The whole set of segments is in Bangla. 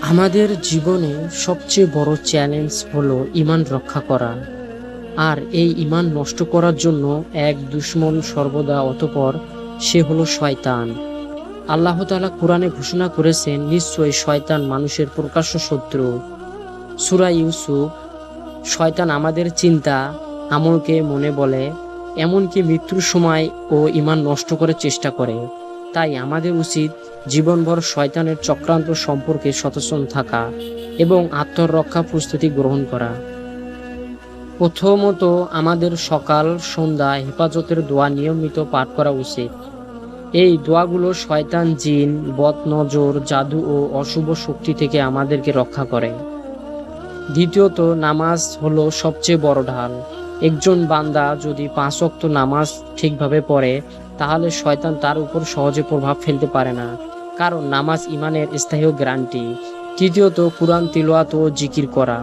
আমাদের জীবনে সবচেয়ে বড় চ্যালেঞ্জ হলো ইমান রক্ষা করা। আর এই ইমান নষ্ট করার জন্য এক দুশ্মন সর্বদা অতপর, সে হলো শয়তান। আল্লাহ তাআলা কোরআনে ঘোষণা করেছেন, নিশ্চয়ই শয়তান মানুষের প্রকাশ্য শত্রু। সুরা ইউসুফ, শয়তান আমাদের চিন্তা, আমলকে মনে বলে, এমনকি মৃত্যুর সময় ও ইমান নষ্ট করার চেষ্টা করে। তাই আমাদের উচিত জীবনভর শয়তানের চক্রান্ত সম্পর্কে সচেতন থাকা এবং আত্মরক্ষা প্রস্তুতি গ্রহণ করা। প্রথমত আমাদের সকাল, সন্ধ্যা হেফাজতের দোয়া নিয়মিত পাঠ করা উচিত। এই দোয়াগুলো শয়তান জিন, বদ, নজর, জাদু ও অশুভ শক্তি থেকে আমাদেরকে রক্ষা করে। দ্বিতীয়ত, নামাজ হলো সবচেয়ে বড় ঢাল। একজন বান্দা যদি পাঁচ ওয়াক্ত নামাজ ঠিকভাবে পড়ে তাহলে শয়তান তার উপর সহজে প্রভাব ফেলতে পারে না, কারণ নামাজ ইমানের স্থায়ী গ্যারান্টি তৃতীয়ত কোরআন তিলোয়াত ও জিকির করা।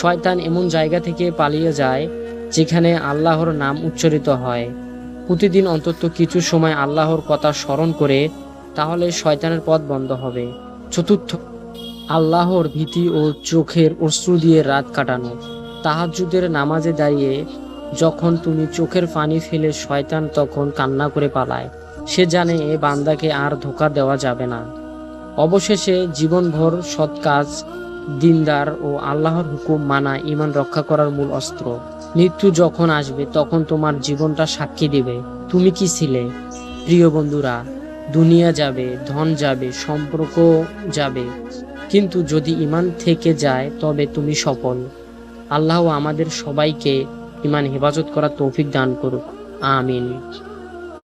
শয়তান এমন জায়গা থেকে পালিয়ে যায় যেখানে আল্লাহর নাম উচ্চারিত হয়। প্রতিদিন অন্তত কিছু সময় আল্লাহর কথা স্মরণ করে তাহলে শয়তানের পথ বন্ধ হবে। চতুর্থ, আল্লাহর ভীতি ও চোখের অশ্রু দিয়ে রাত কাটানো। তাহাজ্জুদের নামাজে দাঁড়িয়ে যখন তুমি চোখের পানি ফেলে শয়তান তখন কান্না করে পালায়। সে জানে এ বান্দাকে আর ধোকা দেওয়া যাবে না। অবশেষে জীবনভর সৎ কাজ, দিনদার ও আল্লাহর হুকুম মানা ইমান রক্ষা করার মূল অস্ত্র। মৃত্যু যখন আসবে, তখন তোমার জীবনটা সাক্ষী দিবে। তুমি কি ছিলে? প্রিয় বন্ধুরা, দুনিয়া যাবে, ধন যাবে, সম্পর্ক যাবে। কিন্তু যদি ইমান থেকে যায়, তবে তুমি সফল। আল্লাহ আমাদের সবাইকে ইমান হেফাজত করার তৌফিক দান করুক। আমিন।